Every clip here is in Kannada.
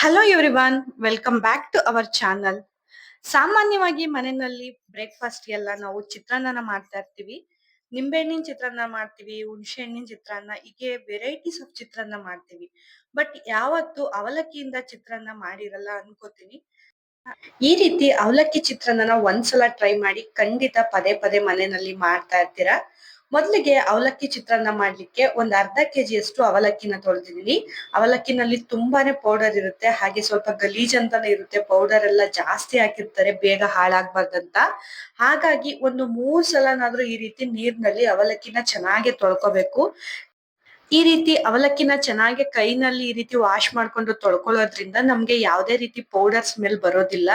Hello everyone welcome back to our channel ಸಾಮಾನ್ಯವಾಗಿ ಮನೆಯಲ್ಲಿ ಬ್ರೇಕ್ಫಾಸ್ಟ್ ಎಲ್ಲ ನಾವು ಚಿತ್ರಾನ್ನ ಮಾಡ್ತಾ ಇರ್ತೀವಿ. ನಿಂಬೆಹಣ್ಣಿನ ಚಿತ್ರಾನ್ನ ಮಾಡ್ತೀವಿ ಹುಣಸೆ ಹಣ್ಣಿನ ಚಿತ್ರಾನ್ನ, ಹೀಗೆ ವೆರೈಟೀಸ್ ಆಫ್ ಚಿತ್ರಾನ್ನ ಮಾಡ್ತೀವಿ. ಬಟ್ ಯಾವತ್ತು ಅವಲಕ್ಕಿಯಿಂದ ಚಿತ್ರಾನ್ನ ಮಾಡಿರಲ್ಲ ಅನ್ಕೋತೀನಿ. ಈ ರೀತಿ ಅವಲಕ್ಕಿ ಚಿತ್ರಾನ್ನ ಒಂದ್ಸಲ ಟ್ರೈ ಮಾಡಿ ಖಂಡಿತ ಪದೇ ಪದೇ ಮನೆಯಲ್ಲಿ ಮಾಡ್ತಾ ಇರ್ತೀರಾ? ಮೊದಲಿಗೆ ಅವಲಕ್ಕಿ ಚಿತ್ರಾನ್ನ ಮಾಡ್ಲಿಕ್ಕೆ ಒಂದ್ ಅರ್ಧ ಕೆಜಿಯಷ್ಟು ಅವಲಕ್ಕಿನ ತೊಳೆದಿದ್ದೀನಿ ಅವಲಕ್ಕಿನಲ್ಲಿ ತುಂಬಾನೇ ಪೌಡರ್ ಇರುತ್ತೆ, ಹಾಗೆ ಸ್ವಲ್ಪ ಗಲೀಜ್ ಅಂತಾನೆ ಇರುತ್ತೆ ಪೌಡರ್ ಎಲ್ಲ ಜಾಸ್ತಿ ಹಾಕಿರ್ತಾರೆ, ಬೇಗ ಹಾಳಾಗ್ಬಾರ್ದಂತ. ಹಾಗಾಗಿ ಒಂದು ಮೂರ್ ಸಲನಾದ್ರೂ ಈ ರೀತಿ ನೀರ್ನಲ್ಲಿ ಅವಲಕ್ಕಿನ ಚೆನ್ನಾಗಿ ತೊಳ್ಕೊಬೇಕು. ಈ ರೀತಿ ಅವಲಕ್ಕಿನ ಚೆನ್ನಾಗಿ ಕೈನಲ್ಲಿ ಈ ರೀತಿ ವಾಶ್ ಮಾಡ್ಕೊಂಡು ತೊಳ್ಕೊಳ್ಳೋದ್ರಿಂದ ನಮ್ಗೆ ಯಾವುದೇ ರೀತಿ ಪೌಡರ್ ಸ್ಮೆಲ್ ಬರೋದಿಲ್ಲ.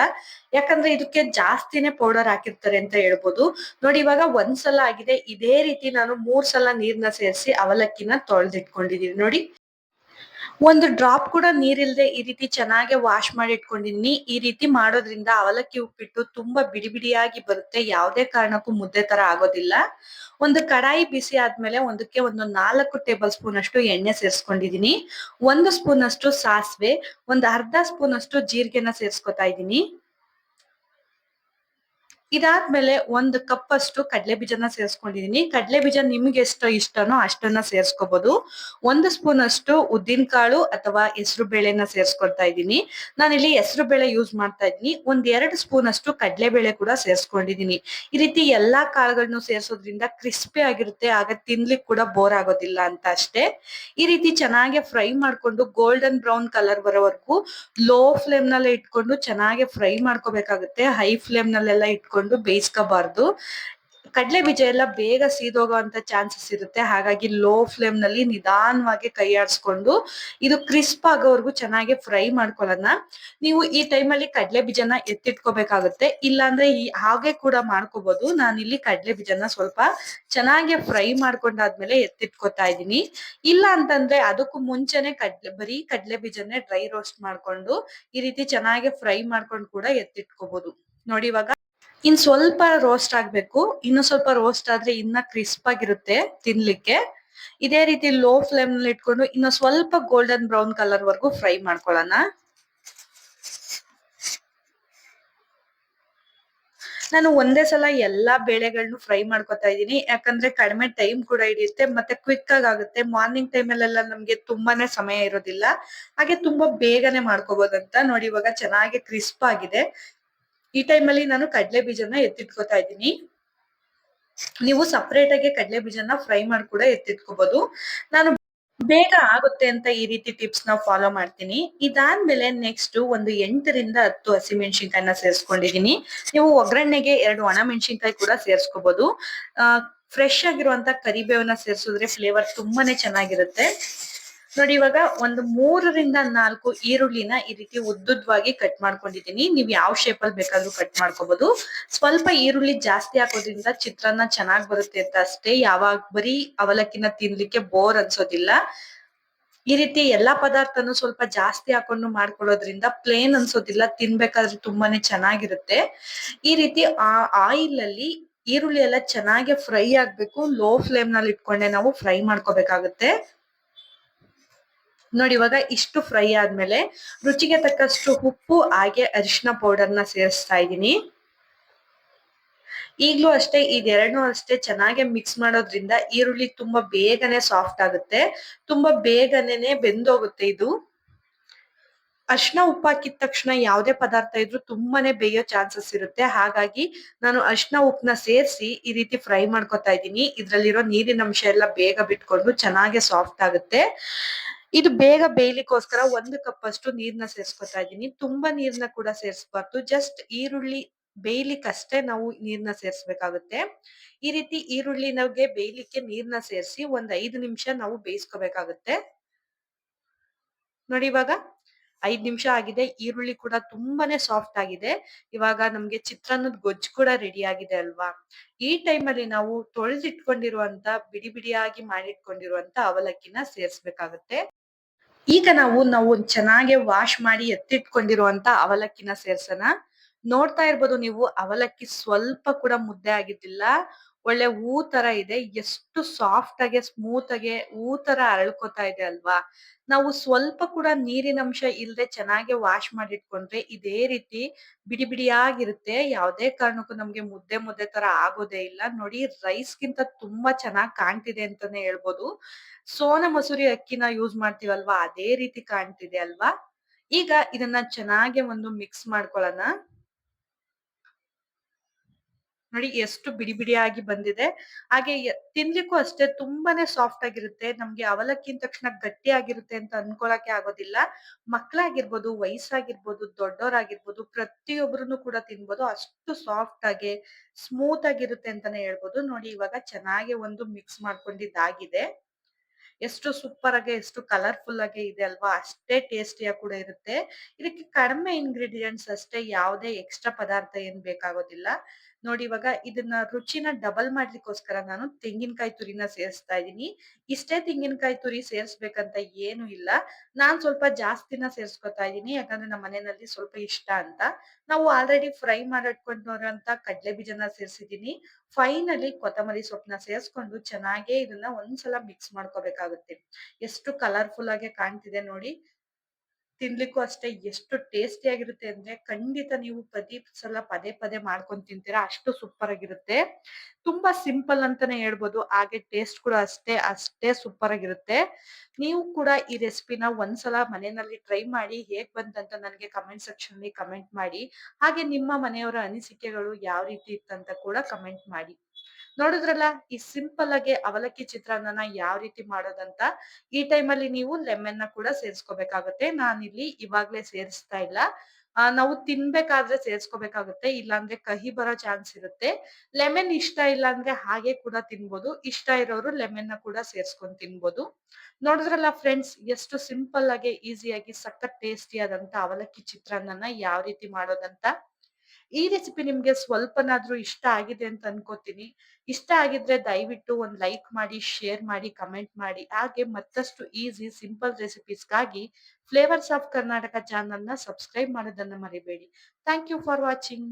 ಯಾಕಂದ್ರೆ ಇದಕ್ಕೆ ಜಾಸ್ತಿನೇ ಪೌಡರ್ ಹಾಕಿರ್ತಾರೆ ಅಂತ ಹೇಳ್ಬೋದು. ನೋಡಿ, ಇವಾಗ ಒಂದ್ಸಲ ಆಗಿದೆ. ಇದೇ ರೀತಿ ನಾನು ಮೂರ್ ಸಲ ನೀರ್ನ ಸೇರಿಸಿ ಅವಲಕ್ಕಿನ ತೊಳೆದಿಟ್ಕೊಂಡಿದೀನಿ. ನೋಡಿ. ಒಂದು ಡ್ರಾಪ್ ಕೂಡ ನೀರಿಲ್ದೆ ಈ ರೀತಿ ಚೆನ್ನಾಗಿ ವಾಶ್ ಮಾಡಿ ಇಟ್ಕೊಂಡಿದ್ದೀನಿ ಈ ರೀತಿ ಮಾಡೋದ್ರಿಂದ ಅವಲಕ್ಕಿ ಉಪ್ಪಿಟ್ಟು ತುಂಬಾ ಬಿಡಿ ಬಿಡಿಯಾಗಿ ಬರುತ್ತೆ. ಯಾವುದೇ ಕಾರಣಕ್ಕೂ ಮುದ್ದೆ ತರ ಆಗೋದಿಲ್ಲ. ಒಂದು ಕಡಾಯಿ ಬಿಸಿ ಆದ್ಮೇಲೆ ಒಂದಕ್ಕೆ ಒಂದು ನಾಲ್ಕು ಟೇಬಲ್ ಸ್ಪೂನ್ ಅಷ್ಟು ಎಣ್ಣೆ ಸೇರಿಸ್ಕೊಂಡಿದೀನಿ. ಒಂದು ಸ್ಪೂನ್ ಅಷ್ಟು ಸಾಸಿವೆ, ಒಂದು ಅರ್ಧ ಸ್ಪೂನ್ ಅಷ್ಟು ಜೀರಿಗೆನ ಸೇರಿಸ್ಕೊತಾ ಇದ್ದೀನಿ ಇದಾದ್ಮೇಲೆ ಒಂದು ಕಪ್ ಅಷ್ಟು ಕಡಲೆ ಬೀಜನ ಸೇರಿಸ್ಕೊಂಡಿದೀನಿ. ಕಡಲೆ ಬೀಜ ನಿಮ್ಗೆ ಎಷ್ಟು ಇಷ್ಟನೋ ಅಷ್ಟನ್ನ ಸೇರಿಸ್ಕೋಬಹುದು ಒಂದು ಸ್ಪೂನ್ ಅಷ್ಟು ಉದ್ದಿನ ಕಾಳು ಅಥವಾ ಹೆಸರು ಬೇಳೆನ ಸೇರಿಸ್ಕೊಳ್ತಾ ಇದ್ದೀನಿ. ನಾನಿಲ್ಲಿ ಹೆಸರು ಬೇಳೆ ಯೂಸ್ ಮಾಡ್ತಾ ಇದ್ದೀನಿ. ಒಂದ್ ಎರಡು ಸ್ಪೂನ್ ಅಷ್ಟು ಕಡಲೆ ಬೇಳೆ ಕೂಡ ಸೇರಿಸ್ಕೊಂಡಿದೀನಿ. ಈ ರೀತಿ ಎಲ್ಲಾ ಕಾಳುಗಳನ್ನು ಸೇರಿಸೋದ್ರಿಂದ ಕ್ರಿಸ್ಪಿ ಆಗಿರುತ್ತೆ. ಆಗ ತಿನ್ಲಿಕ್ಕೆ ಕೂಡ ಬೋರ್ ಆಗೋದಿಲ್ಲ ಅಂತ ಅಷ್ಟೇ. ಈ ರೀತಿ ಚೆನ್ನಾಗಿ ಫ್ರೈ ಮಾಡ್ಕೊಂಡು ಗೋಲ್ಡನ್ ಬ್ರೌನ್ ಕಲರ್ ಬರೋವರೆಗೂ ಲೋ ಫ್ಲೇಮ್ ನಲ್ಲೇ ಇಟ್ಕೊಂಡು ಚೆನ್ನಾಗಿ ಫ್ರೈ ಮಾಡ್ಕೋಬೇಕಾಗುತ್ತೆ. ಹೈ ಫ್ಲೇಮ್ ನಲ್ಲೆಲ್ಲ ಇಟ್ಕೊಂಡು ಬೇಯಿಸ್ಕೋಬಾರ್ದು. ಕಡಲೆ ಬೀಜ ಎಲ್ಲ ಬೇಗ ಸೀದೋಗುವಂತ ಚಾನ್ಸಸ್ ಇರುತ್ತೆ. ಹಾಗಾಗಿ ಲೋ ಫ್ಲೇಮ್ನಲ್ಲಿ ನಿಧಾನವಾಗಿ ಕೈ ಆಡಿಸ್ಕೊಂಡು ಇದು ಕ್ರಿಸ್ಪ್ ಆಗೋವರೆಗೂ ಚೆನ್ನಾಗಿ ಫ್ರೈ ಮಾಡ್ಕೊಳ್ಳೋಣ ನೀವು ಈ ಟೈಮಲ್ಲಿ ಕಡಲೆ ಬೀಜನ ಎತ್ತಿಟ್ಕೋಬೇಕಾಗುತ್ತೆ. ಇಲ್ಲಾಂದ್ರೆ ಈ ಹಾಗೆ ಕೂಡ ಮಾಡ್ಕೋಬಹುದು ಇಲ್ಲಿ ಕಡಲೆ ಬೀಜನ ಸ್ವಲ್ಪ ಚೆನ್ನಾಗಿ ಫ್ರೈ ಮಾಡ್ಕೊಂಡಾದ್ಮೇಲೆ ಎತ್ತಿಟ್ಕೋತಾ ಇದ್ದೀನಿ. ಇಲ್ಲ ಅಂತಂದ್ರೆ ಅದಕ್ಕೂ ಮುಂಚೆನೆ ಕಡ್ಲೆ, ಬರೀ ಕಡಲೆ ಬೀಜನೇ ಡ್ರೈ ರೋಸ್ಟ್ ಮಾಡ್ಕೊಂಡು ಈ ರೀತಿ ಚೆನ್ನಾಗಿ ಫ್ರೈ ಮಾಡ್ಕೊಂಡು ಕೂಡ ಎತ್ತಿಟ್ಕೋಬಹುದು ನೋಡಿ ಇವಾಗ ಇನ್ ಸ್ವಲ್ಪ ರೋಸ್ಟ್ ಆಗ್ಬೇಕು, ಇನ್ನು ಸ್ವಲ್ಪ ರೋಸ್ಟ್ ಆದ್ರೆ ಇನ್ನ ಕ್ರಿಸ್ಪ್ ಆಗಿರುತ್ತೆ ತಿನ್ಲಿಕ್ಕೆ. ಇದೇ ರೀತಿ ಲೋ ಫ್ಲೇಮ್ನಲ್ಲಿ ಇಟ್ಕೊಂಡು ಇನ್ನು ಸ್ವಲ್ಪ ಗೋಲ್ಡನ್ ಬ್ರೌನ್ ಕಲರ್ ವರ್ಗು ಫ್ರೈ ಮಾಡ್ಕೊಳ್ಳೋಣ. ನಾನು ಒಂದೇ ಸಲ ಎಲ್ಲಾ ಬೇಳೆಗಳನ್ನು ಫ್ರೈ ಮಾಡ್ಕೊತಾ ಇದ್ದೀನಿ. ಯಾಕಂದ್ರೆ ಕಡಿಮೆ ಟೈಮ್ ಕೂಡ ಹಿಡಿಯುತ್ತೆ, ಮತ್ತೆ ಕ್ವಿಕ್ ಆಗಿ ಆಗುತ್ತೆ. ಮಾರ್ನಿಂಗ್ ಟೈಮ್ ಅಲ್ಲೆಲ್ಲ ನಮ್ಗೆ ತುಂಬಾನೇ ಸಮಯ ಇರೋದಿಲ್ಲ. ಹಾಗೆ ತುಂಬಾ ಬೇಗನೆ ಮಾಡ್ಕೋಬಹುದಂತ ನೋಡಿ ಇವಾಗ ಚೆನ್ನಾಗಿ ಕ್ರಿಸ್ಪ್ ಆಗಿದೆ. ಈ ಟೈಮ್ ಅಲ್ಲಿ ನಾನು ಕಡಲೆ ಬೀಜನ ಎತ್ತಿಟ್ಕೋತಾ ಇದ್ದೀನಿ. ನೀವು ಸಪ್ರೇಟ್ ಆಗಿ ಕಡಲೆ ಬೀಜನ ಫ್ರೈ ಮಾಡಿ ಕೂಡ ಎತ್ತಿಟ್ಕೋಬಹುದು ನಾನು ಬೇಗ ಆಗುತ್ತೆ ಅಂತ ಈ ರೀತಿ ಟಿಪ್ಸ್ನ ಫಾಲೋ ಮಾಡ್ತೀನಿ. ಇದಾದ್ಮೇಲೆ ನೆಕ್ಸ್ಟ್ ಒಂದು ಎಂಟರಿಂದ ಹತ್ತು ಹಸಿಮೆಣಸಿನ್ಕಾಯಿನ ಸೇರಿಸ್ಕೊಂಡಿದೀನಿ ನೀವು ಒಗ್ಗರಣೆಗೆ ಎರಡು ಒಣ ಮೆಣಸಿನ್ಕಾಯಿ ಕೂಡ ಸೇರಿಸ್ಕೋಬಹುದು ಫ್ರೆಶ್ ಆಗಿರುವಂತ ಕರಿಬೇವನ್ನ ಸೇರಿಸಿದ್ರೆ ಫ್ಲೇವರ್ ತುಂಬಾನೇ ಚೆನ್ನಾಗಿರುತ್ತೆ. ನೋಡಿ, ಇವಾಗ ಒಂದು ಮೂರರಿಂದ ನಾಲ್ಕು ಈರುಳ್ಳಿನ ಈ ರೀತಿ ಉದ್ದುದ್ವಾಗಿ ಕಟ್ ಮಾಡ್ಕೊಂಡಿದ್ದೀನಿ. ನೀವ್ ಯಾವ ಶೇಪ್ ಅಲ್ಲಿ ಬೇಕಾದ್ರೂ ಕಟ್ ಮಾಡ್ಕೋಬಹುದು ಸ್ವಲ್ಪ ಈರುಳ್ಳಿ ಜಾಸ್ತಿ ಹಾಕೋದ್ರಿಂದ ಚಿತ್ರಾನ್ನ ಚೆನ್ನಾಗ್ ಬರುತ್ತೆ ಅಂತ ಅಷ್ಟೇ. ಯಾವಾಗ ಬರೀ ಅವಲಕ್ಕಿನ ತಿನ್ಲಿಕ್ಕೆ ಬೋರ್ ಅನ್ಸೋದಿಲ್ಲ. ಈ ರೀತಿ ಎಲ್ಲಾ ಪದಾರ್ಥನು ಸ್ವಲ್ಪ ಜಾಸ್ತಿ ಹಾಕೊಂಡು ಮಾಡ್ಕೊಳ್ಳೋದ್ರಿಂದ ಪ್ಲೇನ್ ಅನ್ಸೋದಿಲ್ಲ. ತಿನ್ಬೇಕಾದ್ರೆ ತುಂಬಾನೇ ಚೆನ್ನಾಗಿರುತ್ತೆ. ಈ ರೀತಿ ಆ ಆಯಿಲ್ ಅಲ್ಲಿ ಈರುಳ್ಳಿ ಎಲ್ಲ ಚೆನ್ನಾಗಿ ಫ್ರೈ ಆಗ್ಬೇಕು. ಲೋ ಫ್ಲೇಮ್ನಲ್ಲಿ ಇಟ್ಕೊಂಡೆ ನಾವು ಫ್ರೈ ಮಾಡ್ಕೋಬೇಕಾಗುತ್ತೆ. ನೋಡಿ, ಇವಾಗ ಇಷ್ಟು ಫ್ರೈ ಆದ್ಮೇಲೆ ರುಚಿಗೆ ತಕ್ಕಷ್ಟು ಉಪ್ಪು, ಹಾಗೆ ಅರಿಶಿನ ನ ಸೇರಿಸ್ತಾ ಇದ್ದೀನಿ. ಈಗ್ಲೂ ಅಷ್ಟೇ, ಇದೆರಡನ್ನೂ ಅಷ್ಟೇ ಚೆನ್ನಾಗಿ ಮಿಕ್ಸ್ ಮಾಡೋದ್ರಿಂದ ಈರುಳ್ಳಿ ತುಂಬಾ ಬೇಗನೆ ಸಾಫ್ಟ್ ಆಗುತ್ತೆ. ತುಂಬಾ ಬೇಗನೆ ಬೆಂದೋಗುತ್ತೆ ಇದು. ಅರ್ಶಿನ ಉಪ್ಪು ಹಾಕಿದ ತಕ್ಷಣ ಯಾವುದೇ ಪದಾರ್ಥ ಇದ್ರು ತುಂಬಾನೇ ಬೇಯೋ ಚಾನ್ಸಸ್ ಇರುತ್ತೆ. ಹಾಗಾಗಿ ನಾನು ಅರ್ಶಿನ ಉಪ್ಪನ್ನ ಸೇರಿಸಿ ಈ ರೀತಿ ಫ್ರೈ ಮಾಡ್ಕೊತಾ ಇದ್ದೀನಿ. ಇದರಲ್ಲಿರೋ ನೀರಿನ ಅಂಶ ಎಲ್ಲ ಬೇಗ ಬಿಟ್ಕೊಂಡು ಚೆನ್ನಾಗೆ ಸಾಫ್ಟ್ ಆಗುತ್ತೆ. ಇದು ಬೇಗ ಬೇಯ್ಲಿಕ್ಕೋಸ್ಕರ ಒಂದು ಕಪ್ ಅಷ್ಟು ನೀರ್ನ ಸೇರಿಸ್ಕೊತಾ ಇದ್ದೀನಿ. ತುಂಬಾ ನೀರ್ನ ಕೂಡ ಸೇರಿಸಬಾರ್ದು. ಜಸ್ಟ್ ಈರುಳ್ಳಿ ಬೇಯ್ಲಿಕ್ಕಷ್ಟೇ ನಾವು ನೀರ್ನ ಸೇರಿಸ್ಬೇಕಾಗುತ್ತೆ. ಈ ರೀತಿ ಈರುಳ್ಳಿ ನಮಗೆ ಬೇಯ್ಲಿಕ್ಕೆ ನೀರ್ನ ಸೇರಿಸಿ ಒಂದ್ ಐದು ನಿಮಿಷ ನಾವು ಬೇಯಿಸ್ಕೋಬೇಕಾಗುತ್ತೆ. ನೋಡಿ ಇವಾಗ ಐದ್ ನಿಮಿಷ ಆಗಿದೆ. ಈರುಳ್ಳಿ ಕೂಡ ತುಂಬಾನೇ ಸಾಫ್ಟ್ ಆಗಿದೆ. ಇವಾಗ ನಮ್ಗೆ ಚಿತ್ರಾನ್ನದ ಗೊಜ್ಜು ಕೂಡ ರೆಡಿ ಆಗಿದೆ ಅಲ್ವಾ? ಈ ಟೈಮ್ ಅಲ್ಲಿ ನಾವು ತೊಳೆದಿಟ್ಕೊಂಡಿರುವಂತ, ಬಿಡಿ ಬಿಡಿಯಾಗಿ ಮಾಡಿಟ್ಕೊಂಡಿರುವಂತ ಅವಲಕ್ಕಿನ ಸೇರ್ಸ್ಬೇಕಾಗುತ್ತೆ. ಈಗ ನಾವು ನಾವು ಚೆನ್ನಾಗಿ ವಾಶ್ ಮಾಡಿ ಎತ್ತಿಟ್ಕೊಂಡಿರುವಂತ ಅವಲಕ್ಕಿನ ಸೇರ್ಸೋಣ. ನೋಡ್ತಾ ಇರ್ಬೋದು ನೀವು, ಅವಲಕ್ಕಿ ಸ್ವಲ್ಪ ಕೂಡ ಮುದ್ದೆ ಆಗಿದ್ದಿಲ್ಲ. ಒಳ್ಳೆ ಹೂ ತರ ಇದೆ. ಎಷ್ಟು ಸಾಫ್ಟ್ ಆಗಿ ಸ್ಮೂತ್ ಆಗಿ ಹೂ ತರ ಅರಳ್ಕೊತಾ ಇದೆ ಅಲ್ವಾ? ನಾವು ಸ್ವಲ್ಪ ಕೂಡ ನೀರಿನ ಅಂಶ ಇಲ್ಲದೆ ಚೆನ್ನಾಗಿ ವಾಶ್ ಮಾಡಿಟ್ಕೊಂಡ್ರೆ ಇದೇ ರೀತಿ ಬಿಡಿ ಬಿಡಿಯಾಗಿರುತ್ತೆ. ಯಾವುದೇ ಕಾರಣಕ್ಕೂ ನಮ್ಗೆ ಮುದ್ದೆ ಮುದ್ದೆ ತರ ಆಗೋದೇ ಇಲ್ಲ. ನೋಡಿ ರೈಸ್ ಗಿಂತ ತುಂಬಾ ಚೆನ್ನಾಗಿ ಕಾಣ್ತಿದೆ ಅಂತಾನೆ ಹೇಳ್ಬೋದು. ಸೋನ ಮಸೂರಿ ಅಕ್ಕಿನ ಯೂಸ್ ಮಾಡ್ತೀವಲ್ವಾ? ಅದೇ ರೀತಿ ಕಾಣ್ತಿದೆ ಅಲ್ವಾ? ಈಗ ಇದನ್ನ ಚೆನ್ನಾಗಿ ಒಂದು ಮಿಕ್ಸ್ ಮಾಡ್ಕೊಳ್ಳೋಣ. ನೋಡಿ ಎಷ್ಟು ಬಿಡಿ ಬಿಡಿಯಾಗಿ ಬಂದಿದೆ. ಹಾಗೆ ತಿನ್ಲಿಕ್ಕೂ ಅಷ್ಟೇ ತುಂಬಾನೇ ಸಾಫ್ಟ್ ಆಗಿರುತ್ತೆ. ನಮ್ಗೆ ಅವಲಕ್ಕಿ ತಕ್ಷಣ ಗಟ್ಟಿ ಆಗಿರುತ್ತೆ ಅಂತ ಅನ್ಕೊಳಕ್ಕೆ ಆಗೋದಿಲ್ಲ. ಮಕ್ಕಳಾಗಿರ್ಬೋದು ವಯಸ್ಸಾಗಿರ್ಬೋದು ದೊಡ್ಡವರಾಗಿರ್ಬೋದು ಪ್ರತಿಯೊಬ್ಬರು ಕೂಡ ತಿನ್ಬೋದು. ಅಷ್ಟು ಸಾಫ್ಟ್ ಆಗಿ ಸ್ಮೂತ್ ಆಗಿರುತ್ತೆ ಅಂತಾನೆ ಹೇಳ್ಬೋದು. ನೋಡಿ ಇವಾಗ ಚೆನ್ನಾಗಿ ಒಂದು ಮಿಕ್ಸ್ ಮಾಡ್ಕೊಂಡಿದ್ದಾಗಿದೆ. ಎಷ್ಟು ಸೂಪರ್ ಆಗಿ, ಎಷ್ಟು ಕಲರ್ಫುಲ್ ಆಗಿ ಇದೆ ಅಲ್ವಾ? ಅಷ್ಟೇ ಟೇಸ್ಟಿಯಾಗಿ ಕೂಡ ಇರುತ್ತೆ. ಇದಕ್ಕೆ ಕಡಿಮೆ ಇಂಗ್ರೀಡಿಯೆಂಟ್ಸ್ ಅಷ್ಟೇ ಯಾವುದೇ ಎಕ್ಸ್ಟ್ರಾ ಪದಾರ್ಥ ಏನ್ ಬೇಕಾಗೋದಿಲ್ಲ. ನೋಡಿ ಇವಾಗ ಇದನ್ನ ರುಚಿನ ಡಬಲ್ ಮಾಡ್ಲಿಕ್ಕೋಸ್ಕರ ನಾನು ತೆಂಗಿನಕಾಯಿ ತುರಿನ ಸೇರಿಸ್ತಾ ಇದ್ದೀನಿ. ಇಷ್ಟೇ ತೆಂಗಿನಕಾಯಿ ತುರಿ ಸೇರಿಸ್ಬೇಕಂತ ಏನು ಇಲ್ಲ. ನಾನ್ ಸ್ವಲ್ಪ ಜಾಸ್ತಿನ ಸೇರ್ಸ್ಕೊತಾ ಇದ್ದೀನಿ. ಯಾಕಂದ್ರೆ ನಮ್ಮ ಮನೆಯಲ್ಲಿ ಸ್ವಲ್ಪ ಇಷ್ಟ ಅಂತ. ನಾವು ಆಲ್ರೆಡಿ ಫ್ರೈ ಮಾಡಿಟ್ಕೊಂಡಿರೋಂತ ಕಡಲೆ ಬೀಜನ ಸೇರ್ಸಿದೀನಿ ಫೈನಲಿ ಕೊತ್ತಂಬರಿ ಸೊಪ್ಪನ್ನ ಸೇರಿಸ್ಕೊಂಡು ಚೆನ್ನಾಗೇ ಇದನ್ನ ಒಂದ್ಸಲ ಮಿಕ್ಸ್ ಮಾಡ್ಕೋಬೇಕಾಗುತ್ತೆ. ಎಷ್ಟು ಕಲರ್ಫುಲ್ ಆಗಿ ಕಾಣ್ತಿದೆ ನೋಡಿ. ತಿನ್ಲಿಕ್ಕೂ ಅಷ್ಟೇ ಎಷ್ಟು ಟೇಸ್ಟಿ ಆಗಿರುತ್ತೆ ಅಂದ್ರೆ ಖಂಡಿತ ನೀವು ಪ್ರತಿ ಸಲ ಪದೇ ಪದೇ ಮಾಡ್ಕೊಂಡು ತಿಂತೀರಾ, ಅಷ್ಟು ಸೂಪರ್ ಆಗಿರುತ್ತೆ. ತುಂಬಾ ಸಿಂಪಲ್ ಅಂತಾನೆ ಹೇಳ್ಬೋದು, ಹಾಗೆ ಟೇಸ್ಟ್ ಕೂಡ ಅಷ್ಟೇ ಅಷ್ಟೇ ಸೂಪರ್ ಆಗಿರುತ್ತೆ. ನೀವು ಕೂಡ ಈ ರೆಸಿಪಿನ ಒಂದ್ಸಲ ಮನೆಯಲ್ಲಿ ಟ್ರೈ ಮಾಡಿ ಹೇಗ್ ಬಂತಂತ ನನಗೆ ಕಮೆಂಟ್ ಸೆಕ್ಷನ್ ಅಲ್ಲಿ ಕಮೆಂಟ್ ಮಾಡಿ, ಹಾಗೆ ನಿಮ್ಮ ಮನೆಯವರ ಅನಿಸಿಕೆಗಳು ಯಾವ ರೀತಿ ಇತ್ತಂತ ಕೂಡ ಕಮೆಂಟ್ ಮಾಡಿ. ನೋಡಿದ್ರಲ್ಲ ಈ ಸಿಂಪಲ್ ಆಗಿ ಅವಲಕ್ಕಿ ಚಿತ್ರಾನ್ನನ ಯಾವ ರೀತಿ ಮಾಡೋದಂತ ಈ ಟೈಮ್ ಅಲ್ಲಿ ನೀವು ಲೆಮನ್ನ ಕೂಡ ಸೇರಿಸ್ಕೋಬೇಕಾಗುತ್ತೆ. ನಾನಿಲ್ಲಿ ಇವಾಗ್ಲೇ ಸೇರಿಸ್ತಾ ಇಲ್ಲ. ನಾವು ತಿನ್ಬೇಕಾದ್ರೆ ಸೇರಿಸ್ಕೋಬೇಕಾಗುತ್ತೆ. ಇಲ್ಲಾಂದ್ರೆ ಕಹಿ ಬರೋ ಚಾನ್ಸ್ ಇರುತ್ತೆ. ಲೆಮನ್ ಇಷ್ಟ ಇಲ್ಲ ಅಂದ್ರೆ ಹಾಗೆ ಕೂಡ ತಿನ್ಬೋದು. ಇಷ್ಟ ಇರೋರು ಲೆಮನ್ನ ಕೂಡ ಸೇರ್ಸ್ಕೊಂಡ್ ತಿನ್ಬೋದು. ನೋಡಿದ್ರಲ್ಲ ಫ್ರೆಂಡ್ಸ್ ಎಷ್ಟು ಸಿಂಪಲ್ ಆಗಿ ಈಸಿಯಾಗಿ ಸಖತ್ ಟೇಸ್ಟಿ ಆದಂತ ಅವಲಕ್ಕಿ ಚಿತ್ರಾನ್ನನ ಯಾವ ರೀತಿ ಮಾಡೋದಂತ? ಈ ರೆಸಿಪಿ ನಿಮ್ಗೆ ಸ್ವಲ್ಪನಾದ್ರೂ ಇಷ್ಟ ಆಗಿದೆ ಅಂತ ಅನ್ಕೋತೀನಿ. ಇಷ್ಟ ಆಗಿದ್ರೆ ದಯವಿಟ್ಟು ಒಂದು ಲೈಕ್ ಮಾಡಿ ಶೇರ್ ಮಾಡಿ ಕಮೆಂಟ್ ಮಾಡಿ. ಹಾಗೆ ಮತ್ತಷ್ಟು ಈಸಿ ಸಿಂಪಲ್ ರೆಸಿಪೀಸ್ಗಾಗಿ ಫ್ಲೇವರ್ಸ್ ಆಫ್ ಕರ್ನಾಟಕ ಚಾನಲ್ನ ಸಬ್ಸ್ಕ್ರೈಬ್ ಮಾಡೋದನ್ನ ಮರಿಬೇಡಿ. Thank you for watching